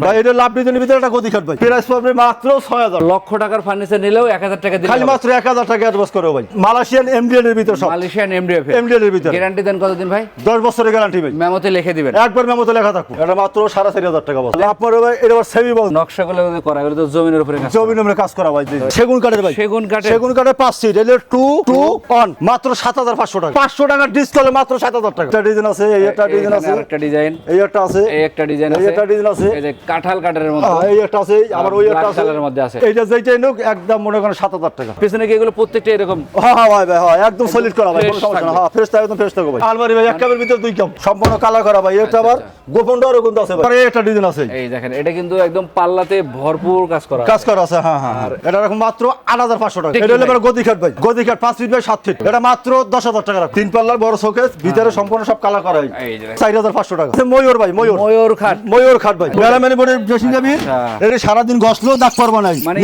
ভাই। এটা লাভ ডিজাইনের ভিতরে একটা গদি খাট ভাই প্রাইস পড়বে মাত্র লক্ষ টাকার ফার্নিচার নিলেও টাকা দিলে খালি মাত্র এক হাজার টাকা অ্যাডভান্স করো ভাই। মালয়েশিয়ান এমডিএন এর ভিতরে সব। মালয়েশিয়ান এমডিএফ এমডিএন এর। ভিতরে। গ্যারান্টি দেন কতদিন ভাই? দশ বছরের গ্যারান্টি ভাই। মেমোতে লিখে দিবেন। একবার মেমোতে লেখা থাকুক এটা মাত্র সাড়ে চারি হাজার টাকা বস আপনার ভাই এটা সেমি বল। নকশাগুলো যদি করা এগুলো তো জমিনের উপরে কাজ জমি নম্বরে কাজ করা ভাই। সেগুন কাঠের ভাই। সেগুন কাঠের? সেগুন কাঠের পাঁচ সিট এলে টু টু অন মাত্র সাত হাজার পাঁচশো টাকা। পাঁচশো ডিসকাউন্ট মাত্র সাত হাজার টাকা। একটা ডিজাইন আছে এই একটা ডিজাইন আছে। একটা ডিজাইন এই একটা আছে। এই একটা ডিজাইন এই একটা ডিজাইন আছে। কাঁঠাল কাঠের মধ্যে। এই একটা আছে আবার ওই একটা আছে। কাঁঠালের মধ্যে আছে। এইটা যেইটাই নোক একদম মনে করেন সাত হাজার টাকা। পেছনে কি এগুলো প্রত্যেকটা এরকম? হ্যাঁ হ্যাঁ ভাই ভাই হ্যাঁ একদম সলিড করা ভাই কোনো সমস্যা না। হ্যাঁ ফ্রেশ থাকবে একদম ফ্রেশ থাকবে ভাই। আলমারি ভাই এক কাপের ভিতরে দুই কাপ। সম্পূর্ণ কালার করা ভাই এটা আবার গোপন ডরও কিন্তু আছে আর একটা ডিজাইন আছে। এই দেখেন এটা কিন্তু একদম পাল্লাতে ভরপুর কাজ করা কাজ করা আছে হ্যাঁ হ্যাঁ হ্যাঁ। এটা এরকম মাত্র আট হাজার পাঁচশো টাকা। এটা হলো। এবার গদি খাট ভাই। গদি খাট পাঁচ ফিট বাই সাত ফিট। এটা মাত্র দশ হাজার টাকা রাখো। তিন পাল্লার বড় শোকেস ভিতরে সম্পূর্ণ সব কালার করা হয় এই যে দেখেন। চার হাজার পাঁচশো টাকা। ময়ূর ভাই ময়ূর। ময়ূর খাট। ময়ূর খাট ভাই। মেলামেনি বোর্ডের ড্রেসিং। এটা সারাদিন ঘষলেও দাগ পারব না মানে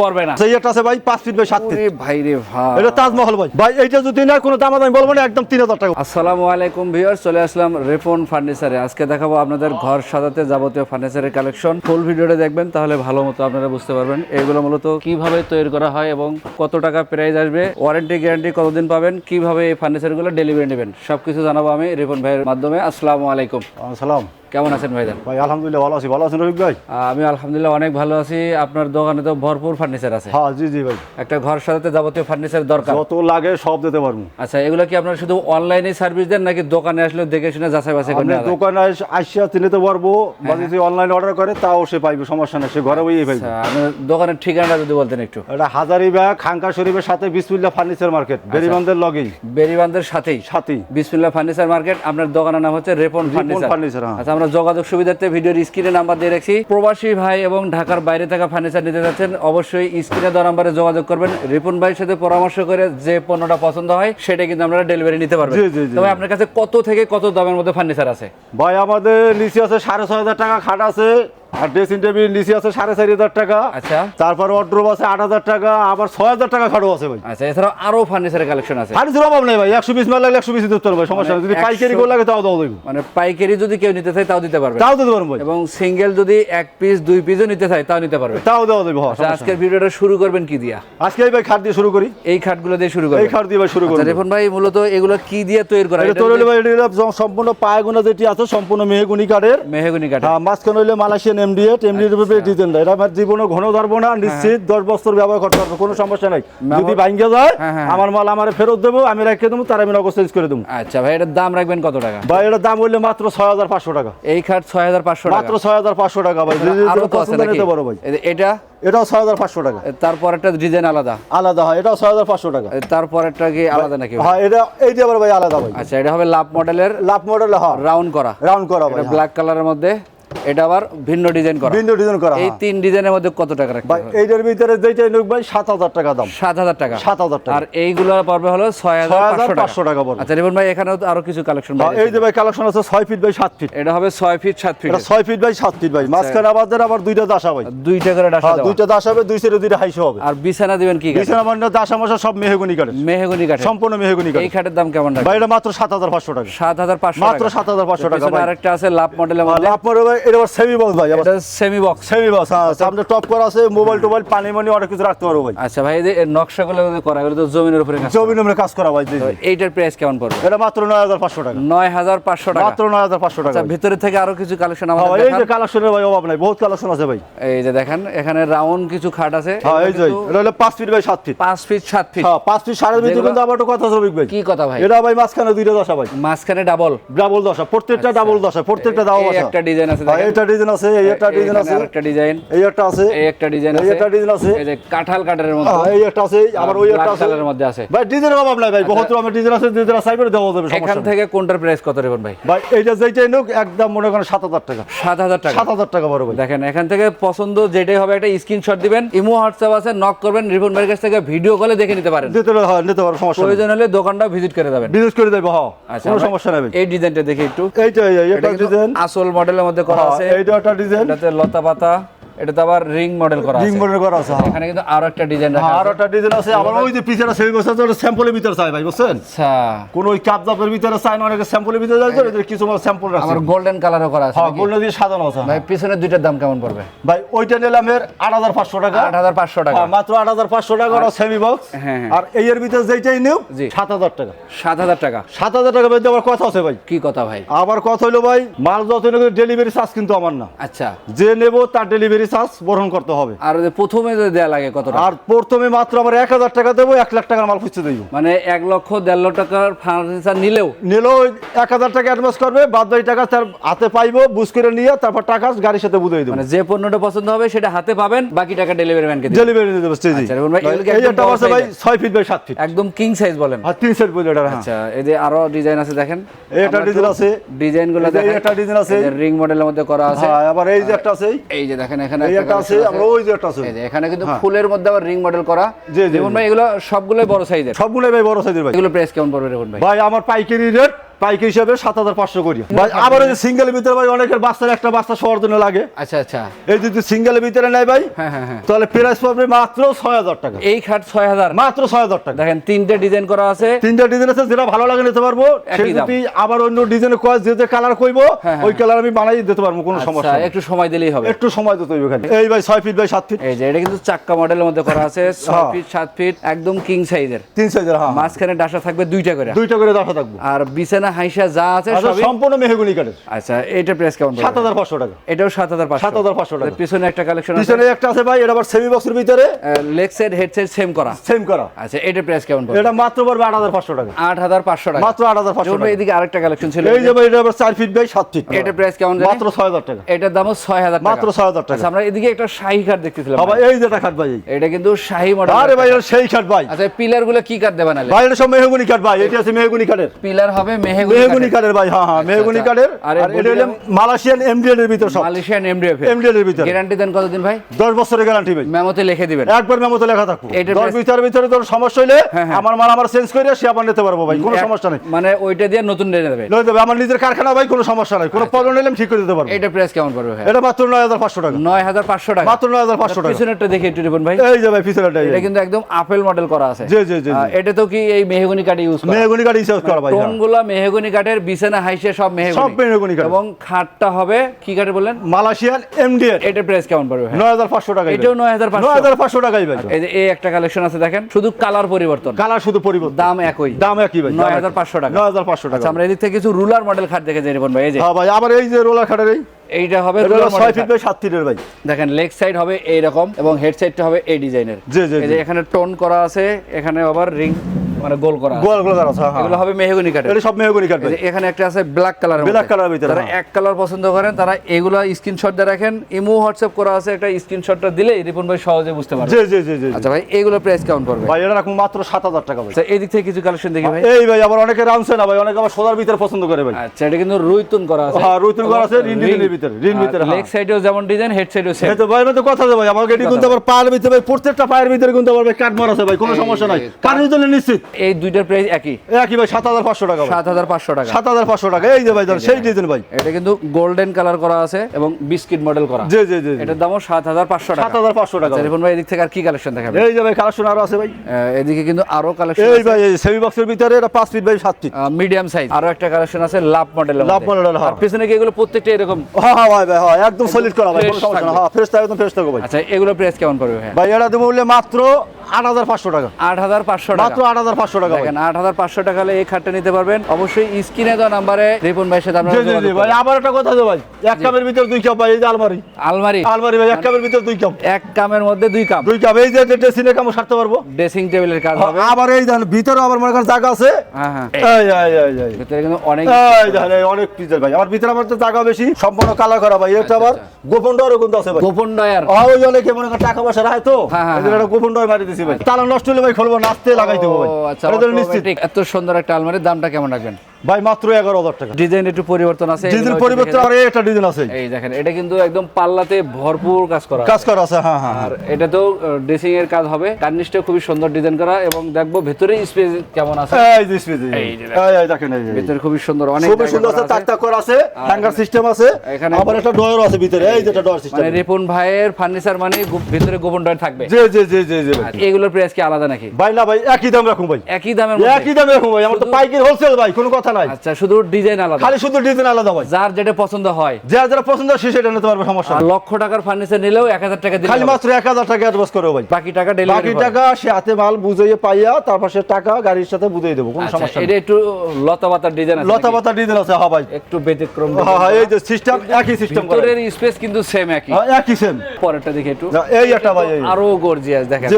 পড়বে না। সেই একটা আছে ভাই পাঁচ ফিট বাই সাত ফিট। ওরে ভাই রে ভাই। এটা তাজমহল ভাই। ভাই এইটা যদি না কোনো দাম আমি বলব না একদম তিন হাজার টাকা। আসসালামু আলাইকুম ভিউয়ার চলে আসলাম রেফন ফার্নিচারে। আজকে দেখাবো আপনাদের ঘর সাজাতে যাবতীয় ফার্নিচারের কালেকশন ফুল ভিডিওটা দেখবেন, তাহলে ভালো মতো আপনারা বুঝতে পারবেন। এগুলো মূলত কীভাবে তৈরি করা হয় এবং কত টাকা প্রাইস আসবে ওয়ারেন্টি গ্যারান্টি কতদিন পাবেন, কীভাবে এই ফার্নিচারগুলো ডেলিভারি নেবেন, সবকিছু জানাব আমি রিপন ভাইয়ের মাধ্যমে। আসসালামু আলাইকুম। সালাম কেমন আছেন ভাইজান? ভাই আলহামদুলিল্লাহ ভালো আছি। ভালো আছেন রফিক ভাই? আমি আলহামদুলিল্লাহ অনেক ভালো আছি। আপনার দোকানে তো ভরপুর ফার্নিচার আছে। হ্যাঁ জি জি ভাই। একটা ঘর সাজাতে যাবতীয় ফার্নিচার দরকার। যত লাগে সব দিতে পারব। আচ্ছা এগুলো কি আপনারা শুধু অনলাইনে সার্ভিস দেন নাকি দোকানে আসলে দেখে শুনে যাচাই বাছাই করে আপনি দোকানে আস- আসিয়া চিনিতে পারব। বা যদি অনলাইন অর্ডার করে তাও সে পাইবে সমস্যা নেই সে ঘরে বইয়ে পাইবে আচ্ছা, আপনার দোকানের ঠিকানাটা যদি বলতেন একটু। এটা হাজারিবাগ খাঙ্কা শরীফের সাথে বিসমিল্লা ফার্নিচার মার্কেট বেরিবান্ধের লগেই বেরিবান্ধের সাথেই? সাথেই। বিসমিল্লাহ ফার্নিচার মার্কেট আপনার দোকানের নাম হচ্ছে রেপন ফার্নিচার। ফার্নিচার হ্যাঁ। আচ্ছা আমরা যোগাযোগ সুবিধার্থে ভিডিওর স্ক্রিনে নাম্বার দিয়ে রাখছি। প্রবাসী ভাই এবং ঢাকার বাইরে থাকা ফার্নিচার নিতে যাচ্ছেন অবশ্যই স্ক্রিনে দেওয়া নাম্বারে যোগাযোগ করবেন। রিপন ভাইয়ের সাথে পরামর্শ করে যে পণ্যটা পছন্দ হয় সেটা কিন্তু আমরা ডেলিভারি নিতে পারব। তবে আপনার কাছে কত থেকে কত দামের মধ্যে ফার্নিচার আছে? ভাই আমাদের নিচে আছে সাড়ে ছয় হাজার টাকা খাট আছে। আর ড্রেসিং টেবিল নিচে আছে সাড়ে চারি হাজার টাকা। আচ্ছা। তারপর আছে আট হাজার টাকা আবার ছয় হাজার টাকা খাটও আছে ভাই। আচ্ছা এছাড়াও আরও ফার্নিচারের কালেকশন আছে। ফার্নিচার অভাব নেই ভাই একশো পিস মাল লাগলে একশো পিস দিতে পারব সমস্যা নেই। যদি মানে পাইকারি করে লাগে তাও দাও দেবো। মানে পাইকারি যদি কেউ নিতে চায় তাও দিতে পারবে। তাও দিতে পারব এবং সিঙ্গেল যদি এক পিস দুই পিসও নিতে চায় তাও নিতে পারবে। তাও দেওয়া দেবো হ্যাঁ, আচ্ছা, আজকের ভিডিওটা শুরু করবেন কি দিয়া? আজকে ভাই খাট দিয়ে শুরু করি। এই খাটগুলো দিয়ে শুরু এই খাট দিয়ে ভাই শুরু করি আচ্ছা ভাই মূলত এগুলো কি দিয়ে তৈরি করা এটা তোর ভাই সম্পূর্ণ পায়গুনা যেটি আছে সম্পূর্ণ মেহগুনি কাঠের। মেহগুনি কাঠ হ্যাঁ মাঝখানে হইলে মালয়েশিয়ান এমডিএট এমডিএট উপরে ডিজাইনটা এটা আমার জীবনে ঘন ধরবো না নিশ্চিত দশ বছর ব্যবহার করতে পারব কোনো সমস্যা নাই। যদি ভাঙ্গে যায় হ্যাঁ, হ্যাঁ, আমার মাল আমার ফেরত দেবো আমি রেখে দেবো তার আমি নগদ চেঞ্জ করে দেবো। আচ্ছা ভাই এটার দাম রাখবেন কত টাকা? ভাই এটার দাম হইলে মাত্র ছয় হাজার পাঁচশো টাকা। এই খাট ছয় হাজার পাঁচশো টাকা। মাত্র ছয় হাজার পাঁচশো টাকা ভাই। পছন্দ নিতে পারো ভাই। এটা? এটাও ছয় হাজার পাঁচশো টাকা। তারপর একটা ডিজাইন আলাদা? আলাদা হয় এটাও ছয় হাজার পাঁচশো টাকা। তারপর একটা কি আলাদা নাকি? হ্যাঁ এটা এই দিয়ে আবার ভাই আলাদা ভাই। আচ্ছা এটা হবে লাভ মডেলের লাভ মডেল হ্যাঁ। রাউন্ড করা। রাউন্ড করা ভাই হ্যাঁ। ব্ল্যাক কালারের মধ্যে। এটা আবার ভিন্ন ডিজাইন করা। বিন্দু ডিজাইন করা এই হ্যাঁ। তিন ডিজাইনের মধ্যে কত টাকা রাখতে ভাই এইটার ভিতরে যেটাই নোক ভাই সাত হাজার টাকা দাম। সাত হাজার টাকা। সাত হাজার টাকা। আর এইগুলো পড়বে হলো ছয় হাজার ছয় হাজার পাঁচশো পাঁচশো টাকা। টাকা পড়বে আচ্ছা রিপন ভাই এখানেও তো আরও কিছু কালেকশন হ্যাঁ, এই যে ভাই কালেকশন আছে ছয় ফিট বাই সাত ফিট এটা হবে ছয় ফিট সাত ফিট এটা ছয় ফিট বাই সাত ফিট ভাই। মাঝখানে আমাদের আবার দুইটা দাসা ভাই দুইটা করে ডাসা হ্যাঁ দুইটা দাস হবে দুই সাইডে দুইটা হাইসে হবে। আর বিছানা দিবেন কি বিছানা মানে দাসা মশা সব মেহগুনি কাঠের মেহগনি কাঠের সম্পূর্ণ মেহগুনি এই খাটের দাম কেমন ভাই এটা মাত্র সাত হাজার পাঁচশো টাকা। সাত হাজার পাঁচশো মাত্র সাত হাজার পাঁচশো টাকা ভাই। আরেকটা আছে লাভ মডেলের আর মধ্যে। লাভ ভাই এটা আবার সেমি বক্স ভাই এটা সেমি বক্স সেমি বক্স হ্যাঁ সামনে টপ করা আছে মোবাইল টোবাইল পানি মানি অনেক কিছু রাখতে পারব ভাই। আচ্ছা ভাই এই নকশাগুলো করা এগুলো তো উপরে কাজ নম্বরে কাজ করা ভাই। এইটার প্রাইস কেমন পড়বে? এটা মাত্র নয় হাজার পাঁচশো টাকা। নয় হাজার পাঁচশো টাকা। মাত্র নয় হাজার পাঁচশো টাকা আচ্ছা ভিতরে থেকে আরও কিছু কালেকশন হ্যাঁ, আমাদের এই যে কালেকশনের ভাই অভাব নাই বহুত কালেকশন আছে ভাই। এই যে দেখেন এখানে রাউন্ড কিছু খাট আছে হ্যাঁ এই যে এটা হলো পাঁচ ফিট বাই সাত ফিট পাঁচ ফিট সাত ফিট হ্যাঁ পাঁচ ফিট সাড়ে ভিতরে যেগুলো- কিন্তু আবার কথা শ্রমিক ভাই। কি কথা ভাই? এটা ভাই মাঝখানে দুইটা দশা ভাই। মাঝখানে ডাবল ডাবল দশা প্রত্যেকটা ডাবল দশা প্রত্যেকটা দাও একটা ডিজাইন আছে হ্যাঁ, এটা ডিজাইন আছে এই একটা ডিজাইন আছে। আরেকটা ডিজাইন। এই একটা আছে। এই একটা ডিজাইন এই একটা ডিজাইন আছে। এই যে কাঁঠাল কাঠের মধ্যে। এই একটা আছে। আবার ওই একটা আছে। কালারের মধ্যে আছে। ভাই ডিজাইনের অভাব নাই ভাই। বহুত রকমের ডিজাইন আছে ডিজাইন সাইডে দেওয়া যাবে এখান সমস্যা। থেকে কোনটার প্রাইস কত রেবেন ভাই? ভাই এইটা যেইটাই নোক একদম মনে করেন সাত হাজার টাকা। সাত হাজার টাকা। সাত হাজার টাকা বড় ভাই। দেখেন এখান থেকে পছন্দ যেটাই হবে একটা স্ক্রিনশট দিবেন। ইমো হোয়াটসঅ্যাপ আছে নক করবেন রিপন ভাইয়ের কাছ থেকে ভিডিও কলে দেখে নিতে পারেন। দিতে হ্যাঁ নিতে সমস্যা প্রয়োজন হলে দোকানটা ভিজিট করে যাবেন। বিজনেস করে দেবো হ্যাঁ। আচ্ছা কোনো সমস্যা নেই এই ডিজাইনটা দেখি একটু। এইটা ডিজাইন আসল মডেলের মধ্যে করা আছে। এইটা একটা ডিজাইন এটাতে লতা পাতা। এটা তো আবার রিং মডেল করা রিং মডেল করা আছে হ্যাঁ। এখানে কিন্তু আরও একটা ডিজাইন রাখা হ্যাঁ, আছে। আরও একটা ডিজাইন আছে। আবার ওই যে পিছনে সেই বছর স্যাম্পলের ভিতরে চাই ভাই বুঝছেন? আচ্ছা। কোন ওই কাপ দাপের ভিতরে চাই না অনেকে স্যাম্পলের ভিতরে যায় তো কিছু স্যাম্পল রাখছে আবার গোল্ডেন কালারও করা আছে হ্যাঁ নাকি? গোল্ড দিয়ে সাজানো আছে ভাই পিছনের দুইটার দাম কেমন পড়বে? ভাই ওইটা নিলাম এর আট হাজার পাঁচশো টাকা। আট হাজার পাঁচশো টাকা। হ্যাঁ, মাত্র আট হাজার পাঁচশো টাকা ওরা সেমি বক্স হ্যাঁ, হ্যাঁ। আর এই এর ভিতরে যেইটাই নিও জি। সাত হাজার টাকা। সাত হাজার টাকা। সাত হাজার টাকা বেঁধে আবার কথা আছে ভাই। কি কথা ভাই? আবার কথা হইল ভাই মাল যত ডেলিভারি চার্জ কিন্তু আমার না। আচ্ছা। যে নেব তার ডেলিভারি চার্জ বহন করতে হবে। আর প্রথমে যদি দেয়া লাগে কত আর প্রথমে মাত্র আমার এক হাজার টাকা দেবো এক লাখ টাকার মাল খুঁজতে দেবো। মানে এক লক্ষ দেড় লক্ষ টাকার ফার্নিচার নিলেও? নিলেও এক হাজার টাকা অ্যাডভান্স করবে বাদ বাকি টাকা তার হাতে পাইবো বুঝ করে নিয়ে তারপর টাকা গাড়ির সাথে বুঝিয়ে দেবো। মানে যে পণ্যটা পছন্দ হবে সেটা হাতে পাবেন বাকি টাকা ডেলিভারি ম্যানকে ডেলিভারি দিয়ে দেবো স্টেজে আচ্ছা, ভাই, আছে ছয় ফিট বাই সাত ফিট একদম কিং সাইজ বলেন। আর তিন সেট বলে এটা হ্যাঁ। আচ্ছা এই যে আরও ডিজাইন আছে দেখেন। একটা ডিজাইন আছে। ডিজাইনগুলো দেখেন। একটা ডিজাইন আছে। রিং মডেলের মধ্যে করা আছে। হ্যাঁ আবার এই যে একটা আছে। এই যে দেখেন এখানে এই একটা একটা আছে collection ওই যে একটা আছে। এখানে কিন্তু ফুলের মধ্যে আবার রিং মডেল করা। জি, জি, ভাই এগুলো সবগুলোই বড় সাইজের সবগুলোই ভাই বড় সাইজের ভাই। এগুলো প্রাইস কেমন পড়বে রিপন ভাই? ভাই আমার পাইকারি রেট হিসাবে সাত হাজার পাঁচশো করি আবার যে ভিতরে ভাই অনেকের বাচ্চার একটা বাচ্চা শোয়ার জন্য লাগে। আচ্ছা আচ্ছা। এই যদি সিঙ্গেলের ভিতরে নেয় ভাই হ্যাঁ হ্যাঁ হ্যাঁ। তাহলে প্রাইস পড়বে মাত্র ছয় হাজার টাকা। এই খাট ছয় হাজার। মাত্র ছয় হাজার টাকা। দেখেন তিনটে ডিজাইন করা আছে। তিনটা ডিজাইন আছে যেটা ভালো লাগে নিতে পারব। যদি আবার অন্য ডিজাইন কয় যে যে কালার কইবো ওই কালার আমি বানাই দিতে পারব কোনো আচ্ছা সমস্যা একটু সময় দিলেই হবে। একটু সময় দিতে খালি এই ভাই ছয় ফিট বাই সাত ফিট এই যে এটা কিন্তু চাক্কা মডেলের মধ্যে করা আছে। ছয়। ফিট সাত ফিট একদম কিং সাইজের তিন সাইজের হ্যাঁ। মাঝখানে ডাসা থাকবে দুইটা করে। দুইটা করে দশা থাকব। আর বিছানা হাইসা যা আছে আচ্ছা, সম্পূর্ণ মেহগুনি কাঠের আচ্ছা এটা প্রাইস কেমন সাত হাজার পাঁচশো টাকা। এটাও সাত হাজার পাঁচশো। 7,500 টাকা। পিছনে একটা কালেকশন আছে। পিছনে একটা আছে ভাই এটা আবার সেমি বক্সের ভিতরে। Leg side head side same করা। সেম করা। আচ্ছা এটা প্রাইস কেমন পড়বে? এটা মাত্র পড়বে আট হাজার পাঁচশো টাকা। আট হাজার পাঁচশো টাকা। মাত্র আট হাজার পাঁচশো যেমন টাকা। এদিকে আরেকটা কালেকশন ছিল। এই যে ভাই এটা আবার চার ফিট বাই সাত ফিট এটা প্রাইস কেমন জানি? মাত্র ছয় হাজার টাকা। এটার দামও ছয় হাজার মাত্র 6,000 টাকা। আচ্ছা আমরা এদিকে একটা শাহী কাঠ দেখতেছিলাম বাবা এই যেটা খাট ভাই। এটা কিন্তু শাহী মডেল আরে ভাই এটা সেই খাট ভাই। আচ্ছা পিলারগুলো কি কাঠ দেবেন ভাই এটা সব মেহগুনি কাঠ ভাই এটা আছে মেহগুনি কাঠের পিলার হবে মেহেগুনি মেহগুনি কাঠের। ভাই হ্যাঁ হ্যাঁ মেহগুনি আচ্ছা। কাঠের। আর এটা হলো মালয়েশিয়ান এমডিএল এর ভিতর সব। মালয়েশিয়ান এমডিএফ এমডিএল এর ভিতর। গ্যারান্টি দেন কতদিন ভাই? দশ বছরের গ্যারান্টি ভাই। মেমোতে লিখে দিবেন। একবার মেমোতে লেখা থাকব। এটার দশ ভিতরে তোর সমস্যা হইলে হ্যাঁ, হ্যাঁ। আমার মাল আমার চেঞ্জ করে সে আবার নিতে পারব ভাই কোনো সমস্যা নেই। মানে ওইটা দিয়ে নতুন নিয়ে যাবে লয়ে দেবে আমার নিজের কারখানা ভাই কোনো সমস্যা নাই। কোনো প্রবলেম নিলে ঠিক করে দিতে পারব। এটা প্রাইস কেমন পড়বে ভাই? এটা মাত্র নয় হাজার পাঁচশো টাকা। নয় হাজার পাঁচশো টাকা। মাত্র নয় হাজার পাঁচশো টাকা। পিছনেরটা দেখে একটু ভাই। এই যে ভাই পিছনেটাই এটা কিন্তু একদম আপেল মডেল করা আছে। জি, জি, জি। এটা তো কি এই মেহগনি কাঠ ইউজ করা? মেহগুনি কাঠ ইউজ করা ভাই হ্যাঁ। মেহগনি কাঠের বিছানা হাইসে সব মেহগনি। সব মেহগনি কাঠ। এবং খাটটা হবে কি কাঠে বললেন? মালয়েশিয়ান এমডিএল এটার প্রাইস কেমন পড়বে ভাই? নয় হাজার পাঁচশো টাকা এটাও 9,500 নয় হাজার পাঁচশো। টাকাই ভাই এই যে এই একটা কালেকশন আছে দেখেন শুধু কালার পরিবর্তন। কালার শুধু পরিবর্তন। দাম একই। দাম একই ভাই নয় হাজার পাঁচশো টাকা। নয় হাজার পাঁচশো টাকা। আচ্ছা আমরা এদিক থেকে কিছু রুলার মডেল খাট দেখে যাই রিপন ভাই এই যে। হ্যাঁ ভাই আবার এই যে রোলার খাটের এই? এইটা হবে এটা ছয় ফিট বাই সাত ফিটের ভাই। দেখেন লেগ সাইড হবে এইরকম এবং হেড সাইডটা হবে এই ডিজাইনের জি, এই জি। এখানে টোন করা আছে এখানে আবার রিং মানে গোল করা। গোল গোল আছে হ্যাঁ এগুলো হবে মেহগনি কাঠের। এটা সব মেহগুনি কাঠ এখানে একটা আছে ব্ল্যাক কালার colour এর ভিতরে, যারা হ্যাঁ। এক কালার পছন্দ করেন তারা এগুলো স্ক্রিনশট দিয়ে রাখেন। ইমো হোয়াটসঅ্যাপ করা আছে একটা স্ক্রিনশটটা দিলে রিপন ভাই সহজে বুঝতে পারবে। জি জি জি জি। আচ্ছা ভাই এগুলো প্রাইস কেমন পড়বে। ভাই এটা রাখুন মাত্র সাত হাজার টাকা ভাই। আচ্ছা এই দিক থেকে কিছু কালেকশন দেখি ভাই। এই ভাই আবার অনেকে রামছে না ভাই অনেকে আবার সোলার ভিতরে পছন্দ করে ভাই। আচ্ছা এটা কিন্তু রুইতুন করা আছে। হ্যাঁ, রুইতুন করা আছে, রিন ভিতরে, রিন ভিতরে, হ্যাঁ। লেগ সাইডেও যেমন ডিজাইন হেড সাইডেও সেম তো ভাই তো কথা ভাই আমাকে এটি কিন্তু আবার পায়ের ভিতরে ভাই প্রত্যেকটা পায়ের ভিতরে কিন্তু আবার কাঠ মারা আছে ভাই কোনো সমস্যা নাই। কাঠের জন্য নিশ্চিত। এই দুইটার প্রাইস একই। একই ভাই সাত হাজার পাঁচশো টাকা সাত হাজার পাঁচশো টাকা। সাত হাজার পাঁচশো টাকা। এই যে ভাই সেই ডিজাইন ভাই। এটা কিন্তু গোল্ডেন কালার করা আছে এবং বিস্কিট মডেল করা। জি জি জি এটার দামও সাত হাজার পাঁচশো টাকা। সাত হাজার পাঁচশো টাকা আচ্ছা। রিপন ভাই এদিক থেকে আর কি কালেকশন দেখাবে এই যে ভাই কালেকশন আরও আছে ভাই। এদিকে কিন্তু আরও কালেকশন এই ভাই এই সেমি বক্সের ভিতরে এটা পাঁচ ফিট বাই সাত ফিট মিডিয়াম সাইজ আরও একটা কালেকশন আছে লাভ মডেল লাভ মডেল হ্যাঁ। পিছনে কি এগুলো প্রত্যেকটা এরকম? হ্যাঁ হ্যাঁ ভাই ভাই হ্যাঁ একদম সলিড করা ভাই কোনো সমস্যা না। হ্যাঁ ফ্রেশ থাকবে একদম ফ্রেশ থাকবে ভাই। আচ্ছা এগুলো প্রাইস কেমন পড়বে ভাই ভাই এটা দেবো বললে মাত্র আট হাজার পাঁচশো টাকা। আট হাজার পাঁচশো মাত্র টাকা আট হাজার পাঁচশো টাকা দেখেন আট হাজার পাঁচশো টাকা এই খাটটা নিতে পারবেন। অবশ্যই স্ক্রিনে দেওয়া নাম্বারে রিপন ভাইয়ের সাথে আপনারা জি জি জি যোগাযোগ ভাই আবার একটা কথা আছে ভাই। এক কাপের ভিতরে দুই কাপ ভাই এই যে আলমারি। আলমারি। আলমারি ভাই এক কাপের ভিতরে দুই কাপ। এক কামের মধ্যে দুই কাপ। দুই কাপ এই যে ড্রেসিনের কামও সারতে পারব। ড্রেসিং টেবিলের কাজ হবে। আবার এই দেখেন ভিতরে আবার মনে করেন জায়গা আছে। হ্যাঁ হ্যাঁ। এই এই এই এই ভিতরে কিন্তু অনেক এই অনেক ভাই। আমার ভিতরে আমার তো জায়গা বেশি সম্পূর্ণ কালা করা ভাই। এটা আবার গোপন ডরও কিন্তু আছে ভাই। গোপন ডয়ার। ওই অনেকে মনে করেন টাকা পয়সা রাখে তো হ্যাঁ, গোপন ডর মারি দিছি ভাই। তালা নষ্ট হলে ভাই খুলবো নাচতে লাগাই দেবো ভাই। আচ্ছা। এত সুন্দর একটা আলমারির দামটা কেমন রাখবেন? ভাই মাত্র এগারো হাজার টাকা। ডিজাইন একটু পরিবর্তন আছে ডিজাইন পরিবর্তন আর ডিজাইন আছে। এই দেখেন এটা কিন্তু একদম পাল্লাতে ভরপুর কাজ করা কাজ করা আছে হ্যাঁ হ্যাঁ আর এটা তো ড্রেসিং এর কাজ হবে। কার্নিশটা খুবই সুন্দর ডিজাইন করা এবং দেখব ভেতরে স্পেস কেমন আছে। এই যে স্পেস এই দেখেন। এই। ভেতরে খুবই সুন্দর অনেক খুবই সুন্দর আছে তাক তাক করা আছে হ্যাঙ্গার সিস্টেম আছে। এখানে- আবার একটা ডয়ার আছে ভিতরে এই যেটা ডয়ার সিস্টেম মানে রিপন ভাইয়ের ফার্নিচার মানে ভেতরে গোপন ডয়ার থাকবে। জি জি জি জি জি। এগুলোর প্রাইস কি আলাদা নাকি? ভাই না ভাই একই দাম রাখুন ভাই। একই দামের একই দাম রাখুন ভাই আমার তো পাইকারি হোলসেল ভাই কোনো কথা নাই আচ্ছা শুধু ডিজাইন আলাদা। খালি শুধু ডিজাইন আলাদা ভাই। যার যেটা পছন্দ হয়। যার যারা পছন্দ সে সেটা নিতে পারবে সমস্যা লক্ষ টাকার ফার্নিচার নিলেও এক হাজার টাকা খালি মাত্র এক হাজার টাকা অ্যাডভান্স করো ভাই। বাকি টাকা বাকি টাকা সে হাতে মাল বুঝিয়ে পাইয়া তারপর সে টাকা গাড়ির সাথে বুঝিয়ে দেবো কোনো সমস্যা আচ্ছা, এটা একটু লতাপাতার ডিজাইন আছে ডিজাইন আছে হ্যাঁ ভাই। একটু ব্যতিক্রম হ্যাঁ হ্যাঁ এই যে সিস্টেম একই সিস্টেম করে। ভিতরের স্পেস কিন্তু সেম একই। হ্যাঁ, একই সেম পরেরটা দেখে একটু। এই একটা ভাই আরও গর্জিয়াস দেখেন।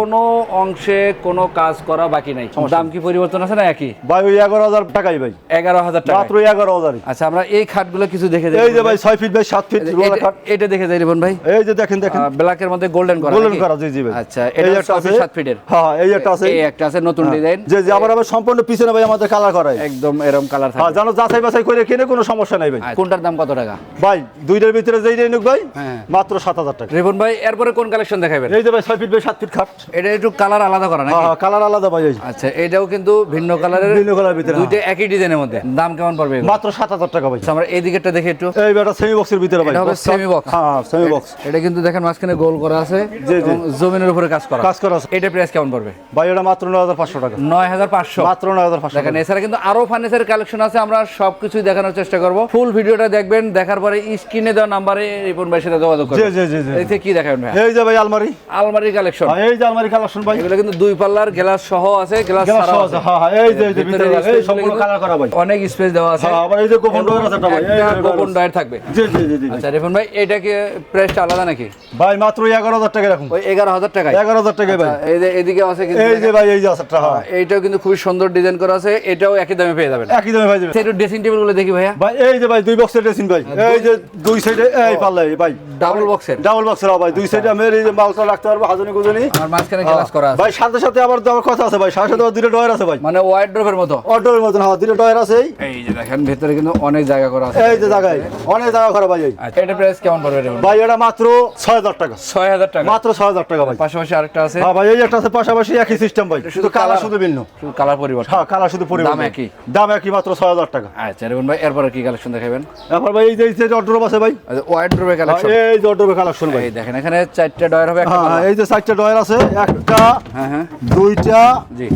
কোনো অংশে কোনো কাজ করা বাকি নাই। দাম কি পরিবর্তন আছে না একই? ভাই ওই এগারো হাজার টাকাই ভাই। এগারো হাজার টাকা মাত্র এগারো হাজারই। আচ্ছা আমরা এই খাটগুলো কিছু দেখে যাই। এই যে ভাই ছয় ফিট সাত ফিট রোলা কাঠ এটা দেখে যাই রিবন ভাই। এই যে দেখেন দেখেন। ব্ল্যাকের মধ্যে গোল্ডেন করা গোল্ডেন করা জি জি ভাই। আচ্ছা এটা এই আছে। সাত ফিটের হ্যাঁ হ্যাঁ, এই একটা আছে। এই একটা আছে নতুন ডিজাইন যে যে আবার আবার সম্পূর্ণ পিছনে ভাই আমাদের কালার করাই। একদম এরকম কালার হ্যাঁ জানো যাচাই বাছাই করে কিনে কোনো সমস্যা নাই ভাই। আচ্ছা, কোনটার দাম কত টাকা? ভাই দুইটার ভিতরে যেই ভাই হ্যাঁ। মাত্র সাত হাজার টাকা। রিবন ভাই এরপরে কোন কালেকশন দেখাবেন? এই যে ভাই ছয় ফিট বাই সাত ফিট খাট। এটা একটু কালার আলাদা করা নাকি? হ্যাঁ হ্যাঁ কালার আলাদা ভাই আচ্ছা এটাও কিন্তু ভিন্ন কালারের ভিন্ন কালার ভিতরে দুইটা একই ডিজাইনের মধ্যে। দাম কেমন পড়বে মাত্র সাত হাজার টাকা ভাই। আচ্ছা, আমরা এই দিকেরটা দেখে একটু। এই বেটা সেমি বক্সের ভিতরে ভাই। হবে semi box। হ্যাঁ সেমি বক্স এটা কিন্তু দেখেন মাঝখানে গোল করা আছে। এবং জমিনের উপরে কাজ করা। কাজ করা আছে। এটা প্রাইস কেমন পড়বে? ভাই এটা মাত্র নয় হাজার পাঁচশো টাকা। নয় হাজার পাঁচশো। মাত্র নয় হাজার পাঁচশো দেখেন এছাড়া কিন্তু আরও ফার্নিচার কালেকশন আছে আমরা সবকিছুই দেখানোর চেষ্টা করব। ফুল ভিডিওটা দেখবেন দেখার পরে স্ক্রিনে দেওয়া নাম্বারে রিপন ভাইয়ের সাথে যোগাযোগ জি করবেন। জি জি জি এতে কি দেখাবেন ভাই এই যে ভাই আলমারি। আলমারি কালেকশন এই যে আলমারি কালেকশন ভাই। এগুলো কিন্তু দুই পাল্লার গ্লাস সহ আছে গ্লাস সহ আছে। হ্যাঁ, হ্যাঁ, এই যে, এই যে ভিতরে এই সম্পূর্ণ কালার করা ভাই। অনেক স্পেস দেওয়া আছে। হ্যাঁ, আবার এই যে গোপন ডয়ার আছে ভাই, এই যে একটা ডয়ার গোপন ডয়ার থাকবে। জি জি জি জি। আচ্ছা রিপন ভাই এটাকে প্রাইসটা আলাদা নাকি? ভাই মাত্র এগারো হাজার টাকা রাখুন। ওই এগারো হাজার টাকায়? এগারো ভাই আচ্ছা, এই যে এদিকে আছে কিন্তু এই যে ভাই এই যে আছে হ্যাঁ। এইটাও কিন্তু খুবই সুন্দর ডিজাইন করা আছে এটাও একই দামে পেয়ে যাবেন। একই দামে দেবে একটু ড্রেসিং টেবিলগুলো দেখি ভাইয়া। ভাই এই যে ভাই দুই বক্সের ড্রেসিং ভাই। এই যে দুই সাইডে এই পাল্লা ভাই। ডাবল বক্সের ডাবল বক্সের ভাই দুই সাইডে আমি এই যে মালটা রাখতে পারব হাজনি গুজনি। আর মাঝখানে গ্লাস করা আছে। ভাই সাথে সাথে আবার দেওয়ার কথা আছে ভাই সাথে সাথে দুটো ডয়ার আছে ভাই। মানে ওয়াইড ড্রপের মতো। অটোর মতন হ্যাঁ দুটো ডয়ার আছে এই। যে দেখেন ভেতরে কিন্তু অনেক জায়গা করা আছে। এই যে জায়গায় অনেক জায়গা করা ভাই আচ্ছা। এটা প্রাইস কেমন পড়বে ভাই এটা মাত্র ছয় হাজার টাকা। ছয় হাজার টাকা। মাত্র ছয় হাজার টাকা ভাই। পাশাপাশি আরেকটা আছে। হ্যাঁ ভাই এই একটা আছে পাশাপাশি একই সিস্টেম ভাই। শুধু কালার শুধু ভিন্ন। শুধু কালার পরিবর্তন। হ্যাঁ কালার শুধু পরিবর্তন। দাম একই? দাম একই মাত্র ছয় হাজার টাকা। আচ্ছা রিপন ভাই এরপরে কি কালেকশন দেখাবেন? এরপর ভাই এই যে এই যে অটোর আছে ভাই। ওয়াইড ড্রপের হ্যাঁ, কালেকশন এই যে অটোর কালেকশন ভাই। দেখেন এখানে চারটা ডয়ার হবে একটা হ্যাঁ এই যে চারটা ডয়ার আছে একটা হ্যাঁ হ্যাঁ। দুইটা জি।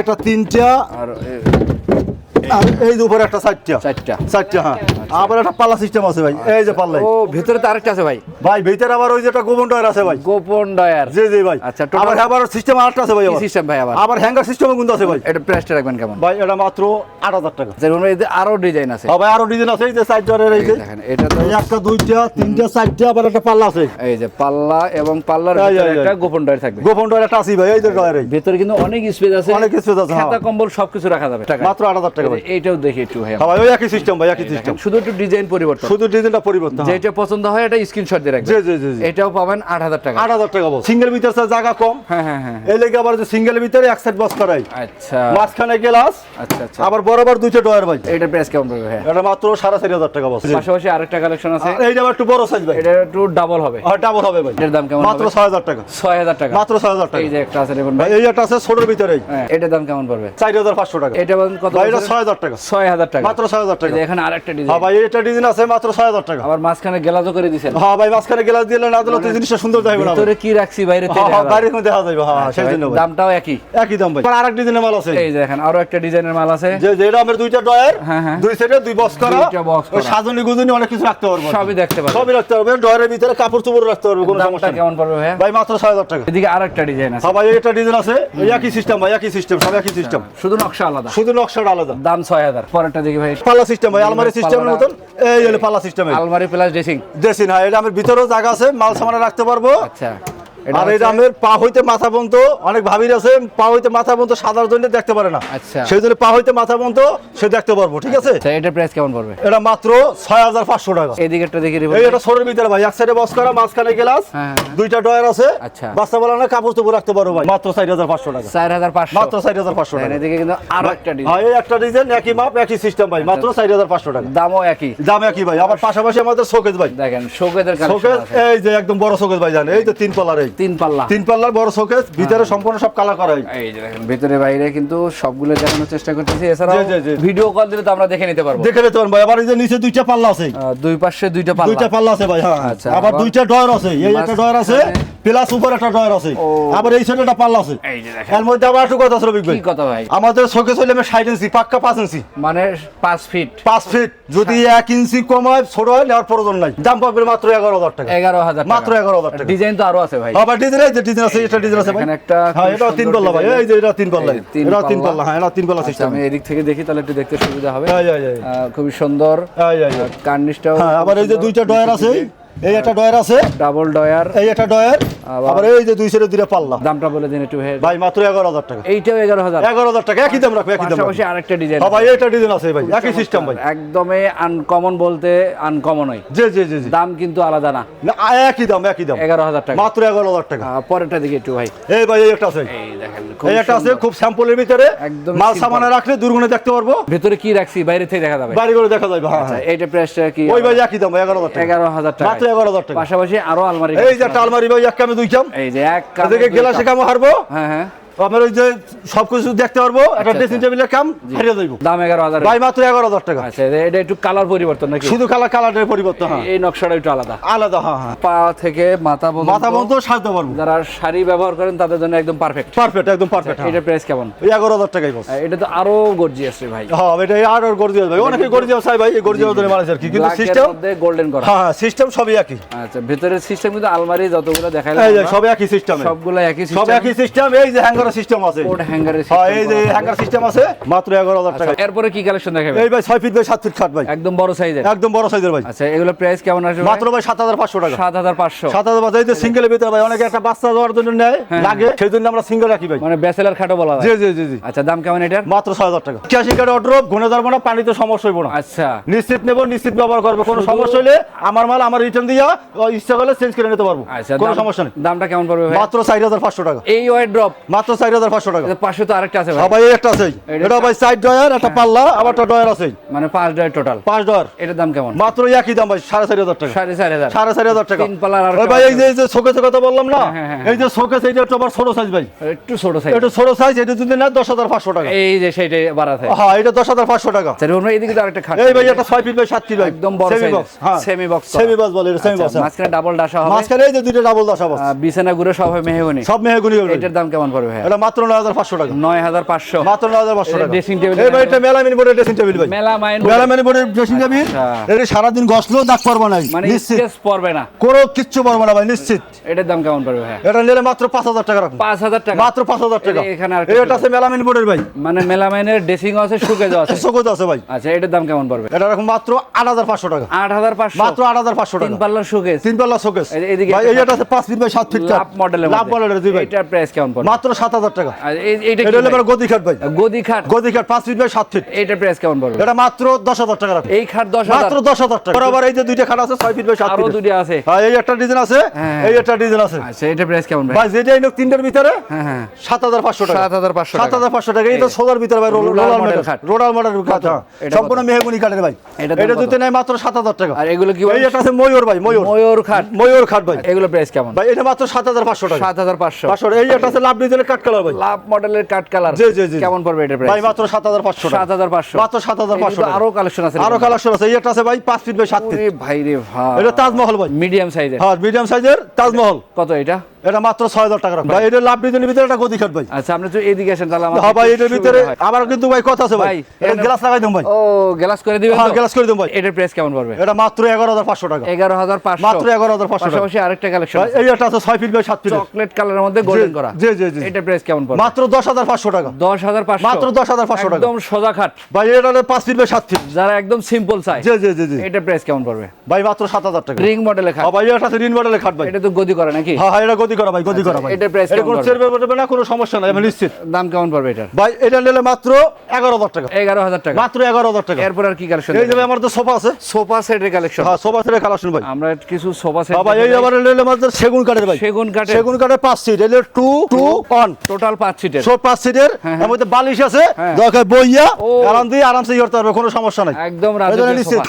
একটা তিনটা আর এই যে উপরে একটা চারটা। চারটা। চারটা হ্যাঁ। আবার একটা পাল্লা সিস্টেম আছে ভাই। এই যে পাল্লা ও ভিতরে তো আরেকটা আছে ভাই। ভাই ভিতরে আবার ওই যে একটা গোপন ডয়ার আছে ভাই। গোপন ডয়ার জি জি ভাই। আচ্ছা, আবার আবার সিস্টেম আরেকটা আছে ভাই আবার। সিস্টেম ভাই আবার? আবার হ্যাঙ্গার সিস্টেমও কিন্তু আছে ভাই। এটা প্রাইসটা রাখবেন কেমন? ভাই এটা মাত্র আট হাজার টাকা। যেমন এতে আরও ডিজাইন আছে। হ্যাঁ ভাই আরও ডিজাইন আছে এই যে সাইড ডয়ারের এই যে। দেখেন এটা তো একটা দুইটা তিনটা চারটা আবার একটা পাল্লা আছে। এই যে পাল্লা এবং পাল্লার ভিতরে এই, এই। একটা গোপন ডয়ার থাকবে। গোপন ডয়ার একটা আছে ভাই এই যে ডয়ার এই। ভিতরে কিন্তু অনেক স্পেস আছে। অনেক space আছে, হ্যাঁ। খাতা কম্বল সবকিছু রাখা যাবে। মাত্র আট হাজার টাকা ভাই। এইটাও দেখি একটু ভাই। হ্যাঁ ভাই ওই একই সিস্টেম ভাই একই সিস্টেম শুধু একটু ডিজাইন পরিবর্তন। শুধু ডিজাইনটা পরিবর্তন হ্যাঁ। যেটা পছন্দ হয় এটা স্ক্রিনশট রাখবেন। জি জি জি জি। এটাও পাবেন আট হাজার টাকা। আট হাজার টাকা বল সিঙ্গেল ভিতরে স্যার জায়গা কম। হ্যাঁ হ্যাঁ হ্যাঁ এই লেগে আবার যে সিঙ্গেল ভিতরে এক সাইড বক্স করাই। আচ্ছা। মাঝখানে গ্লাস আচ্ছা আচ্ছা। আবার বরাবর দুইটা ডয়ার ভাই। এটা প্রাইস কেমন পড়বে ভাই এটা মাত্র হাজার টাকা বস পাশাপাশি আরেকটা কালেকশন আছে। এইটা আবার একটু বড় সাইজ ভাই। এটা একটু ডাবল হবে। আর ডাবল হবে ভাই। এটার দাম কেমন মাত্র হবে? ছয় হাজার টাকা। ছয় হাজার টাকা। মাত্র টাকা। এই যে একটা আছে দেখুন ভাই। ভাই এই একটা আছে ছোটোর ভিতরে হ্যাঁ, এটার দাম কেমন পড়বে? চারি হাজার পাঁচশো টাকা। এটা বলেন কত ভাই এটা বলছিলেন? ছয় হাজার টাকা। ছয় হাজার টাকা। মাত্র ছয় হাজার এই টাকা। যে এখানে আরেকটা হ্যাঁ ডিজাইন ভাই এটা ডিজাইন আছে মাত্র ছয় হাজার টাকা। আবার মাঝখানে গেলাজও করে দিছেন হ্যাঁ ভাই মাঝখানে গ্লাস দিলে না দিলে তো জিনিসটা সুন্দর যাবে না ভিতরে কি রাখছি বাইরে বাইরের মধ্যে দেখা যাবে হ্যাঁ সেই জন্য ভাই দামটাও একই? একই দাম ভাই আর এক ডিজাইনের মাল আছে। এই দেখেন আরও একটা ডিজাইনের মাল আছে। যে যে আমার দুইটা ডয়ার হ্যাঁ, হ্যাঁ। দুই সাইডে দুই বক্স করা দুইটা box ওই। সাজনি গুজনি অনেক কিছু রাখতে পারব। সবই দেখতে পারবেন সবই রাখতে পারবে। ডয়ারের ভিতরে কাপড় চোপড় রাখতে পারবে কোনো সমস্যা কেমন পড়বে ভাইয়া? ভাই মাত্র ছয় হাজার টাকা। এদিকে আরেকটা ডিজাইন আছে। হ্যাঁ ভাই এটা ডিজাইন আছে। এই একই সিস্টেম ভাই একই সিস্টেম সব একই সিস্টেম শুধু নকশা আলাদা। শুধু নকশাটা আলাদা। দাম ছয় হাজার। পরেরটা দেখি ভাই। পাল্লা সিস্টেম ভাই আলমারি সিস্টেমের মতন। এই হলো পাল্লা সিস্টেম আলমারি প্লাস ড্রেসিং ড্রেসিং হ্যাঁ এটা আমার ভিতরেও জায়গা আছে মাল সামানে রাখতে পারব। আচ্ছা। আর এই রামের পা হইতে মাথা পর্যন্ত অনেক ভাবির আছে পা হইতে মাথা পর্যন্ত সাদার জন্য দেখতে পারে না। আচ্ছা। সেই জন্য পা হইতে মাথা পর্যন্ত সে দেখতে পারব ঠিক আছে? আচ্ছা প্রাইস কেমন পড়বে? এটা মাত্র ছয় হাজার পাঁচশো টাকা। এই দেখি এই এটা সরের ভিতরে ভাই এক সাইডে বস করা মাঝখানে গ্লাস হ্যাঁ, হ্যাঁ। দুইটা ডয়ার আছে। আচ্ছা। বাচ্চা বলা না কাপড় চোপড় রাখতে পারো ভাই। মাত্র চার হাজার পাঁচশো টাকা। চার হাজার পাঁচশো। মাত্র চার হাজার পাঁচশো টাকা। এদিকে কিন্তু আরও একটা ডিজাইন হ্যাঁ এই একটা ডিজাইন একই মাপ একই সিস্টেম ভাই মাত্র চার হাজার পাঁচশো টাকা। দামও একই। দাম একই ভাই আবার পাশাপাশি আমাদের শোকেজ ভাই। দেখেন শোকেজ এই যে একদম বড় শোকেজ ভাই জান এই যে তিন পাল্লার এই। তিন পাল্লা। তিন পাল্লার বড় শোকেস ভিতরে সম্পূর্ণ সব কালার করা হয় এই যে দেখেন ভিতরে বাইরে কিন্তু সবগুলো দেখানোর চেষ্টা করতেছি। এছাড়াও জি। ভিডিও কল দিলে তো আমরা দেখে নিতে পারব। দেখে নিতে পারব। আবার এই যে নিচে দুইটা পাল্লা আছে। দুই পাশে দুইটা পাল্লা। দুইটা পাল্লা আছে ভাই হ্যাঁ। আচ্ছা, আবার দুইটা ডয়ার আছে। এই একটা ডয়ার আছে। প্লাস উপর একটা ডয়ার আছে। আবার এই সাইডে একটা পাল্লা আছে। এই যে দেখেন। এর মধ্যে আবার একটু কথা আছে ভাই। কি কথা ভাই? আমাদের শোকেজ হইলে আমি ষাট ইঞ্চি পাক্কা পাঁচ ইঞ্চি মানে পাঁচ ফিট পাঁচ ফিট যদি এক ইঞ্চি কম হয় ছোট হয় নেওয়ার প্রয়োজন নাই। দাম পাবে মাত্র এগারো হাজার টাকা। এগারো হাজার মাত্র এগারো হাজার টাকা। ডিজাইন তো আরও আছে ভাই। আবার ডিজাইন যে ডিজাইন আছে এটা ডিজাইন আছে ভাই। এখানে একটা হ্যাঁ এটা তিন পাল্লা ভাই। এই যে এটা তিন পাল্লা। এটা তিন পাল্লা। হ্যাঁ এটা তিন পাল্লা আচ্ছা, সিস্টেম আমি এদিক থেকে দেখি তাহলে একটু দেখতে সুবিধা হবে। এই এই আহ, খুবই সুন্দর। কার্নিশটাও হ্যাঁ আবার এই যে দুইটা ডয়ার আছে। এই একটা ডয়ার আছে। ডাবল ডয়ার এই একটা ডয়ার আবার- এই যে দুই সাইডে দুইটা পাল্লা। দামটা বলে দিন একটু ভাই মাত্র এগারো হাজার টাকা। এইটাও এগারো হাজার। এগারো হাজার টাকা একই দাম রাখবে একই দাম পাশাপাশি আরেকটা ডিজাইন ভাই এটা ডিজাইন আছে ভাই একই সিস্টেম ভাই। একদমই আনকমন বলতে আনকমনই জি জি জি জি। দাম কিন্তু আলাদা না। না একই দাম একই দাম। এগারো হাজার টাকা। মাত্র এগারো হাজার টাকা। পরেরটা দিকে একটু ভাই। এই ভাই একটা আছে। এই দেখেন এই একটা আছে খুব স্যাম্পলের ভিতরে। একদম মাল। সামানে রাখলে দুর্গুণে দেখতে পারব। ভেতরে কি রাখছি বাইরে থেকে দেখা যাবে। বাড়ি করে দেখা যাবে হ্যাঁ আচ্ছা, হ্যাঁ। এইটা প্রাইসটা কি ওই ভাই একই দাম এগারো হাজার টাকা। এগারো হাজার টাকা। মাত্র এগারো হাজার টাকা। পাশাপাশি আরও আলমারি এই যে একটা আলমারি ভাই এক দুই কাম এই যে এক কামে গেলাসে কামও হারবো? হ্যাঁ হ্যাঁ। আমার ওই যে সবকিছু দেখতে পারব একটা আচ্ছা, ড্রেসিং টেবিলের কাম হারিয়ে যাইবো। দাম এগারো হাজার। ভাই মাত্র এগারো হাজার টাকা। আচ্ছা এটা- একটু কালার পরিবর্তন নাকি? শুধু কালার পরিবর্তন হ্যাঁ। এই নকশাটা একটু আলাদা। আলাদা হ্যাঁ হ্যাঁ। পা থেকে মাথা পর্যন্ত মাথা বন্ধ সাজতে পারব। যারা শাড়ি ব্যবহার করেন তাদের জন্য একদম পারফেক্ট পারফেক্ট একদম পারফেক্ট এটা প্রাইস কেমন? এগারো হাজার টাকাই বস। এটা তো আরও গর্জিয়াস রে ভাই। হ্যাঁ এটা আর গর্জিয়াস ভাই। অনেকে গর্জিয়াস ভাই এই গর্জিয়াস ধরে মানুষ আর কি। কিন্তু সিস্টেম গোল্ডেন করা। হ্যাঁ হ্যাঁ সিস্টেম সবই একই। আচ্ছা ভেতরের সিস্টেম কিন্তু আলমারি যতগুলো দেখাইলাম সব একই সিস্টেম সবগুলো একই সব একই সিস্টেম এই যে হ্যাঙ্গার সিস্টেম আছে। কোড হ্যাঙ্গারের হ্যাঁ এই যে হ্যাঙ্গার সিস্টেম আছে মাত্র এগারো হাজার টাকা। এরপরে কি কালেকশন দেখাবে এই ভাই ছয় ফিট বাই সাত ফিট খাট ভাই। একদম বড় সাইজের একদম বড় সাইজের ভাই। আচ্ছা এগুলো প্রাইস কেমন আসবে মাত্র ভাই সাত হাজার পাঁচশো টাকা। সাত হাজার পাঁচশো। সাত হাজার পাঁচশো এই যে সিঙ্গেলের ভিতরে ভাই অনেকে একটা বাচ্চা দেওয়ার জন্য নেয় লাগে সেই জন্য আমরা সিঙ্গেল রাখি ভাই। মানে ব্যাচেলার খাটো বলা হয় জি জি জি জি। আচ্ছা দাম কেমন এটার? মাত্র ছয় হাজার টাকা। ক্যাশিং কার্ডে অর্ডার ঘুরে ধরবো না পানিতে সমস্যা হইব না। আচ্ছা। নিশ্চিত নেব নিশ্চিত ব্যবহার করব কোনো সমস্যা হলে আমার মাল আমার রিটার্ন দিয়া ইচ্ছা করলে চেঞ্জ করে নিতে পারব। আচ্ছা কোনো সমস্যা নেই। দামটা কেমন পড়বে ভাই? মাত্র চার হাজার পাঁচশো টাকা। এই ওয়াইড ড্রপ মাত্র চার হাজার পাঁচশো টাকা। পাশে তো আরেকটা আছে ভাই। সবাই একটা আছে এটা- ভাই সাইড ডয়ার একটা পাল্লা আবার একটা ডয়ার আছে মানে পাঁচ টোটাল পাঁচ ডয়ার এটার দাম কেমন? মাত্র একই দাম ভাই সাড়ে চারি হাজার টাকা। সাড়ে চার হাজার। সাড়ে চারি হাজার টাকা। তিন পাল্লার আর ভাই এই যে এই যে শোকেসের কথা বললাম না? হ্যাঁ, হ্যাঁ, এই যে শোকেস এইটা একটু আবার ছোট সাইজ ভাই। একটু ছোট সাইজ এটা ছোট সাইজ এটা যদি না দশ হাজার পাঁচশো টাকা। এই যে সেইটাই বাড়াতে হ্যাঁ। এটা দশ হাজার পাঁচশো টাকা। আচ্ছা আমরা এইদিকে তো আরেকটা খাট এই ভাই এটা ছয় ফিট বাই সাত ফিট একদম বড় সেমি বক্স হ্যাঁ। সেমি বক্স সেমি বক্স বলে এটা সেমি বক্স মাঝখানে ডাবল ডাসা হবে। মাঝখানে এই যে দুইটা ডাবল দশ বক্স বিছানা ঘুরে সব হয় মেহগনি। সব মেহগুনি হবে। এটার দাম কেমন পড়বে ভাই? এটা মাত্র নয় হাজার পাঁচশো টাকা। মাত্র এটা টাকা। এই ভাই এটা মেলামিন বোর্ডের ড্রেসিং টেবিল ভাই মেলা মাইন বোর্ডের ড্রেসিং টেবিল। এটা সারাদিন গসলেও দাগ পারব না। মানে নিশ্চিত। পড়বে না। কোনো কিচ্ছু পারব না ভাই নিশ্চিত। এটার দাম কেমন পড়বে ভাই এটা নিলে মাত্র পাঁচ হাজার টাকা রাখুন পাঁচ হাজার টাকা। মাত্র পাঁচ হাজার টাকা। এখানে এটা আছে মেলামিন বোর্ডের ভাই। মানে মেলামাইনের ড্রেসিং আছে শুকেজ আছে। সকত আছে ভাই। আচ্ছা এটার দাম কেমন পড়বে? এটা রাখুন মাত্র আট হাজার পাঁচশো টাকা। আট হাজার পাঁচশো। মাত্র আট হাজার পাঁচশো তিন টাকা পাল্লার শুকেজ। তিন পাল্লা শোকেস এদিকে ভাই এইটা আছে পাঁচ ফিট বাই সাত ফিট লাভ মডেলের লাভ মডেলের ভাই। এটার প্রাইস কেমন পড়বে? মাত্র সাত হাজার টাকা। এটা হলো? গদি খাট ভাই। গদি খাট? গদি খাট পাঁচ ফিট বাই সাত ফিট। এইটার প্রাইস কেমন পড়বে? এটা মাত্র দশ হাজার টাকা এই খাট দশ মাত্র দশ হাজার টাকা। আবার এই যে দুইটা খাট আছে ছয় ফিট বাই সাত আরও ফিট দুটো আছে। হ্যাঁ এই একটা ডিজাইন আছে হ্যাঁ। এই একটা ডিজাইন আছে। আচ্ছা এটার প্রাইস কেমন ভাই? ভাই যেটাই নোক তিনটার ভিতরে হ্যাঁ হ্যাঁ। সাত হাজার পাঁচশো টাকা। সাত হাজার পাঁচশো সাত হাজার পাঁচশো টাকা। এটা সোলার ভিতরে ভাই রোলার মডেল খাট। রোলার মডেল খাট হ্যাঁ। সম্পূর্ণ মেহগুনি কাঠের ভাই। এটা? দিতে নেয় মাত্র সাত হাজার টাকা। আর এগুলো কি এই একটা আছে ময়ূর ভাই ময়ূর। ময়ূর খাট। ময়ূর খাট ভাই। এগুলো প্রাইস কেমন? ভাই এটা মাত্র সাত হাজার পাঁচশো টাকা। সাত হাজার পাঁচশো। পাঁচশো এই একটা আছে লাভ ডিজাইনের কাঠ কালার ভাই। লাভ মডেলের কাট কালার জি, জি, জি। কেমন পড়বে এটার ভাই মাত্র সাত হাজার পাঁচশো সাত টাকা হাজার পাঁচশো। মাত্র সাত হাজার পাঁচশো এগুলো টাকা। আরও কালেকশন আছে। আরও কালেকশন আছে। একটা আছে ভাই পাঁচ ফিট বাই সাত ফিট ভাই রে ভাই এটা তাজমহল ভাই। মিডিয়াম সাইজের হ্যাঁ মিডিয়াম সাইজের তাজমহল। কত এটা? এটা মাত্র ছয় হাজার টাকা ভাই এটা লাভ ডিজাইনের ভিতরে একটা গদি খাট ভাই। আচ্ছা আপনি তো এদিকে আসেন তাহলে আমার হ্যাঁ ভাই এটার ভিতরে। আমার কিন্তু ভাই কথা আছে ভাই। এটা গ্লাস লাগাই দেন ভাই। ও গ্লাস করে দিবেন হ্যাঁ গ্লাস করে দেন ভাই। এটার প্রাইস কেমন পড়বে? এটা মাত্র এগারো হাজার পাঁচশো টাকা। এগারো হাজার পাঁচশো। মাত্র এগারো হাজার পাঁচশো টাকা। পাশাপাশি আরেকটা কালেকশন এই একটা আছে ছয় ফিট বাই সাত ফিট চকলেট কালারের মধ্যে গোল্ডেন করা। জি জি জি। এটা প্রাইস কেমন পড়বে? মাত্র দশ হাজার পাঁচশো টাকা। দশ হাজার পাঁচশো? মাত্র 10,500 টাকা। একদম সোজা খাট। ভাই এটা হলো পাঁচ ফিট বাই সাত ফিট যারা একদম সিম্পল চাই জি জি জি এটা প্রাইস কেমন পড়বে? ভাই মাত্র সাত হাজার টাকা। রিং মডেলে খাট। ভাই এটা রিন মডেলের খাট ভাই। এটা তো গদি করে নাকি? হ্যাঁ হ্যাঁ এটা গতি করা ভাই গতি করা ভাই। এটা কেমন কোনো পড়বে? চেরবে পড়বে না কোনো সমস্যা নাই আমি নিশ্চিত। দাম কেমন পড়বে এটার? ভাই এটা নিলে মাত্র এগারো হাজার টাকা। এগারো হাজার টাকা। মাত্র এগারো হাজার টাকা। এরপর আর কি কালেকশন এই যে আমার তো সোফা আছে। সোফা সেটের কালেকশন হ্যাঁ সোফা সেটের কালেকশন ভাই। আমরা কিছু সোফা সেট হ্যাঁ ভাই এই আবার নিলে মাত্র সেগুন কাঠের ভাই। সেগুন কাঠের। সেগুন কাঠের পাঁচ সিট এলে টু টু ওয়ান টোটাল পাঁচ সিটের সব পাঁচ সিটের এর মধ্যে বালিশ আছে হ্যাঁ। দরকার বইয়া আরাম দিয়ে আরামসে করতে পারবে কোনো সমস্যা নাই। একদম।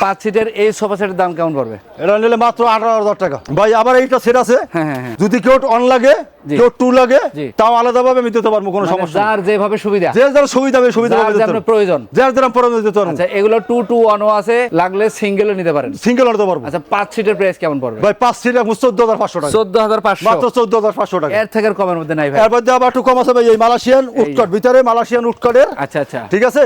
পাঁচ সিটের এই সোফা সেটের দাম কেমন পড়বে? এটা নিলে মাত্র আঠারো হাজার টাকা। ভাই আবার এইটা সেট আছে। হ্যাঁ হ্যাঁ হ্যাঁ। যদি কেউ অন লাগে কেউ টু লাগে। তাও আলাদাভাবে আমি দিতে পারব কোনো মানে সমস্যা। যার যেভাবে সুবিধা। যে যার সুবিধা সুবিধা আপনার প্রয়োজন। যার যার পরে দিতে পারব। আচ্ছা এগুলো টু টু ওয়ানও আছে লাগলে সিঙ্গেলও নিতে পারেন। সিঙ্গেল আনতে পারব। আচ্ছা পাঁচ সিটের প্রাইস কেমন পড়বে? ভাই পাঁচ সিট এখন চোদ্দ হাজার পাঁচশো টাকা। চোদ্দ হাজার পাঁচশো। মাত্র চোদ্দ হাজার পাঁচশো টাকা। এর থেকে কমের মধ্যে নাই ভাই। এর মধ্যে আবার একটু কম আছে ভাই এই মালয়েশিয়ান উটকট ভিতরে মালয়েশিয়ান উটকটের আচ্ছা আচ্ছা। ঠিক আছে?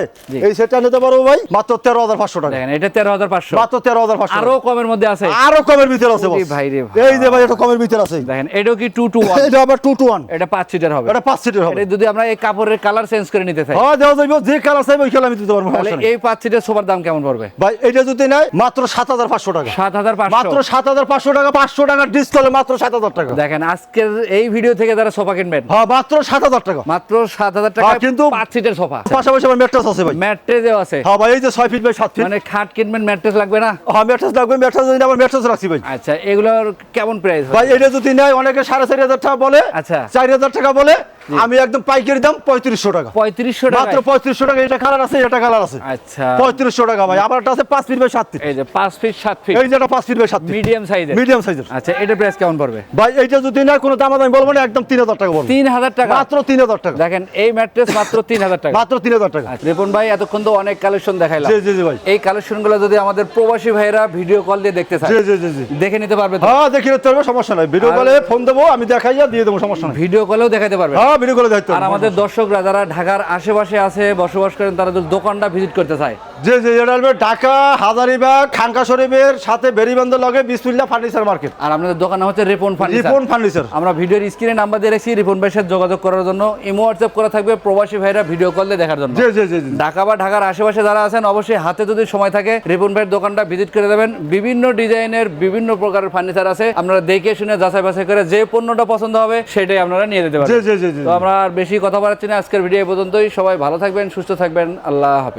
এই সেটটা নিতে পারব ভাই মাত্র তেরো হাজার পাঁচশো টাকা। দেখেন এটা তেরো হাজার পাঁচশো। মাত্র তেরো হাজার পাঁচশো আরও কমের মধ্যে আছে। আরও কমের ভিতরে আছে ভাই রে এই যে ভাই এটা কমের ভিতরে আছে। দেখেন এটাও কি টু টু ওয়ান এটা আবার টু টু ওয়ান এটা পাঁচ সিটের হবে। এটা পাঁচ সিটের হবে। এটা যদি আমরা এই কাপড়ের কালার চেঞ্জ করে নিতে চাই। হ্যাঁ দেওয়া যাবে যে কালার চাইবে ওই কালার আমি দিতে পারব তাহলে এই পাঁচ সিটের সোফার দাম কেমন পড়বে? ভাই এটা যদি নেয় মাত্র সাত হাজার পাঁচশো টাকা। সাত হাজার মাত্র পাঁচশো সাত হাজার পাঁচশো টাকা পাঁচশো টাকা ডিসকাউন্টে মাত্র সাত হাজার টাকা। দেখেন আজকের এই ভিডিও থেকে যারা সোফা কিনবেন হ্যাঁ মাত্র সাত হাজার টাকা। মাত্র সাত হাজার টাকা হ্যাঁ, কিন্তু- পাঁচ সিটের সোফা। পাশাপাশি আমার ম্যাট্রেস আছে ভাই। ম্যাট্রেসেও আছে। হ্যাঁ ভাই এই যে ছয় ফিট বাই সাত ফিট। মানে খাট কিনবেন ম্যাট্রেস লাগবে না? হ্যাঁ ম্যাট্রেস লাগবে ম্যাট্রেস যদি আবার ম্যাট্রেস রাখছি ভাই। আচ্ছা এগুলোর কেমন প্রাইস ভাই এটা যদি নেয় অনেকে সাড়ে চারি হাজার টাকা বলে আচ্ছা। চারি হাজার টাকা বলে আমি একদম পাইকারি দাম পঁয়ত্রিশশো টাকা। পঁয়ত্রিশশো টাকা মাত্র পঁয়ত্রিশশো টাকা এটা কালার আছে এটা কালার আছে। আচ্ছা। পঁয়ত্রিশশো টাকা ভাই একটা আছে পাঁচ ফিট বাই সাত ফিট। এই যে পাঁচ ফিট সাত ফিট। এই যে পাঁচ ফিট বাই সাত ফিট। মিডিয়াম সাইজের। মিডিয়াম সাইজের। আচ্ছা এটার প্রাইস কেমন পড়বে? ভাই এইটা যদি নেয় কোনো দাম আমি বলব না একদম তিন হাজার টাকা বলব তিন হাজার টাকা? মাত্র তিন হাজার টাকা। দেখেন এই ম্যাট্রেস মাত্র তিন হাজার টাকা। মাত্র তিন হাজার টাকা। আচ্ছা, রিপন ভাই এতক্ষণ তো অনেক কালেকশন দেখাইলাম। জি জি জি ভাই। এই কালেকশনগুলো যদি আমাদের প্রবাসী ভাইরা ভিডিও কল দিয়ে দেখতে চায় জি জি জি দেখে নিতে পারবে তো? হ্যাঁ দেখি নিতে পারবে সমস্যা নাই। ভিডিও কলে ফোন দেবো আমি দেখাইয়া দিয়ে দেবো সমস্যা নাই। ভিডিও কলেও দেখাতে পারবে। হ্যাঁ ভিডিও কলে দেখতে আর আমাদের দর্শকরা যারা ঢাকার আশেপাশে আছে বসবাস করেন তারা যদি দোকানটা ভিজিট করতে চায়। জি জি এটা ঢাকা হাজারিবাগ খানকা শরীফের সাথে বেরিবন্ধ লগে বিসমিল্লা ফার্নিচার মার্কেট আর আপনাদের দোকান হচ্ছে রেপন ফার্নিচার রিপন ফার্নিচার আমরা ভিডিওর স্ক্রিনে নাম্বার দিয়ে রেখেছি রিপন ভাইয়ের সাথে যোগাযোগ করার জন্য। ইমো হোয়াটসঅ্যাপ করা থাকবে প্রবাসী ভাইরা ভিডিও কল দেখার জন্য। জি জি জি ঢাকা বা ঢাকার আশেপাশে যারা আছেন অবশ্যই হাতে যদি সময় থাকে রিপন ভাইয়ের দোকানটা ভিজিট করে দেবেন। বিভিন্ন ডিজাইনের বিভিন্ন প্রকারের ফার্নিচার আছে। আপনারা দেখে শুনে যাচাই বাছাই করে যে পণ্যটা পছন্দ হবে সেটাই আপনারা নিয়ে যেতে পারেন জি জি জি। তো আমরা আর বেশি কথা বাড়াচ্ছি না। আজকের ভিডিও পর্যন্তই। সবাই ভালো থাকবেন, সুস্থ থাকবেন। আল্লাহ হাফেজ।